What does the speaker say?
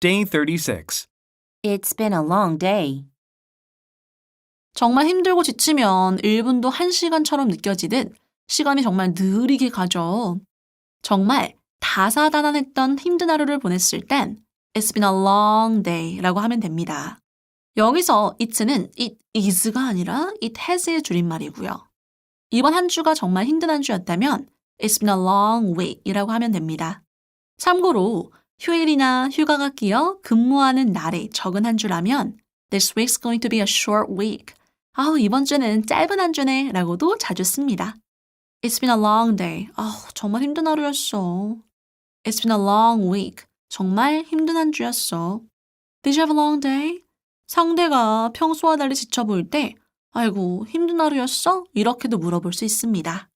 Day 36. It's been a long day. 정말 힘들고 지치면 1분도 1시간처럼 느껴지듯 시간이 정말 느리게 가죠. 정말 다사다난했던 힘든 하루를 보냈을 땐 It's been a long day 라고 하면 됩니다. 여기서 it는 it is가 아니라 it has의 줄임말이고요. 이번 한 주가 정말 힘든 한 주였다면 It's been a long week 이라고 하면 됩니다. 참고로 휴일이나 휴가가 끼어 근무하는 날에 적은 한 주라면 This week's going to be a short week. 아우, 이번 주는 짧은 한 주네 라고도 자주 씁니다. It's been a long day. 아우, 정말 힘든 하루였어. It's been a long week. 정말 힘든 한 주였어. Did you have a long day? 상대가 평소와 달리 지쳐 보일 때, 아이고, 힘든 하루였어? 이렇게도 물어볼 수 있습니다.